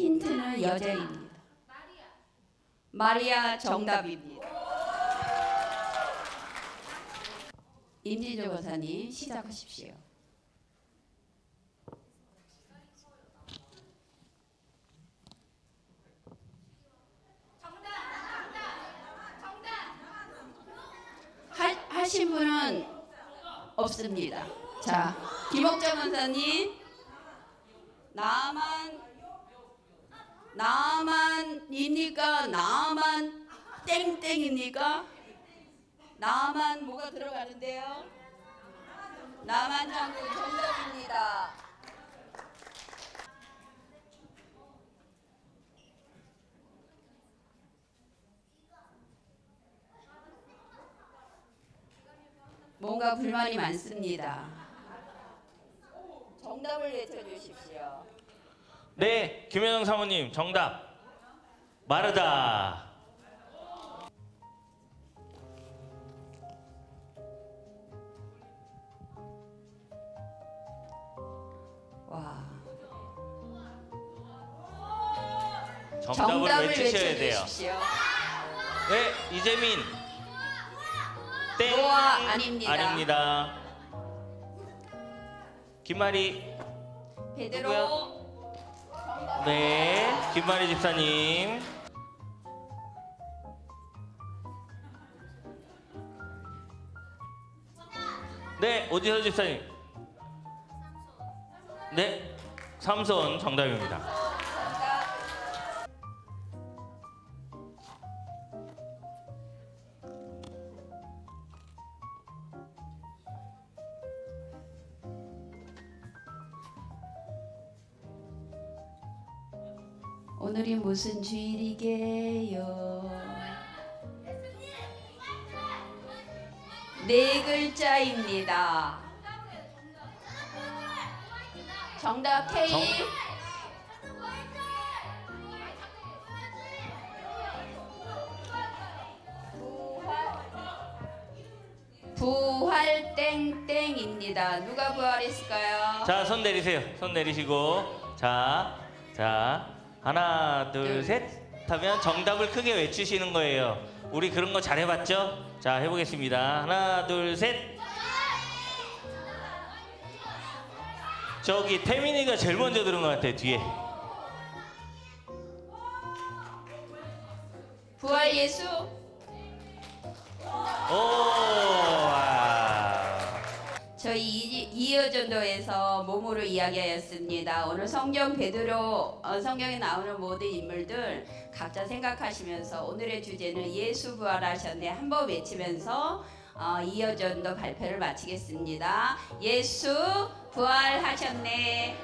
힌트는 여자입니다. 마리아 정답입니다. 임진조 권사님 시작하십시오. 하, 하신 분은 없습니다. 자, 김옥정 권사님 나만 나만입니까? 나만 땡땡입니까? 나만 뭐가 들어가는데요? 나만 장군 정답입니다. 뭔가 불만이 많습니다. 정답을 외쳐주십시오. 네, 김현영 사모님 정답. 마르다. 와. 정답을, 외치셔야 돼요. 외쳐주십시오. 네, 이재민. 땡. 노아 아닙니다. 아닙니다. 김마리. 베드로 네, 김마리 집사님. 네, 오지서 집사님. 네, 삼손 정답입니다. 오늘이 무슨 주일이게요? 네 글자입니다. 정답 K. 정- 부활 부활 땡땡입니다. 누가 부활했을까요? 자, 손 내리세요. 손 내리시고. 자, 자, 하나, 둘, 둘. 셋 하면 정답을 크게 외치시는 거예요. 우리 그런 거 잘해봤죠? 자, 해보겠습니다. 하나, 둘, 셋. 저기 태민이가 제일 먼저 들은 것 같아요. 뒤에. 부활 예수 오, 이- 이어전도에서 몸으로 이야기하였습니다. 오늘 성경 베드로 어, 성경에 나오는 모든 인물들 각자 생각하시면서 오늘의 주제는 예수 부활하셨네 한 번 외치면서 어, 이어 전도 발표를 마치겠습니다. 예수 부활하셨네.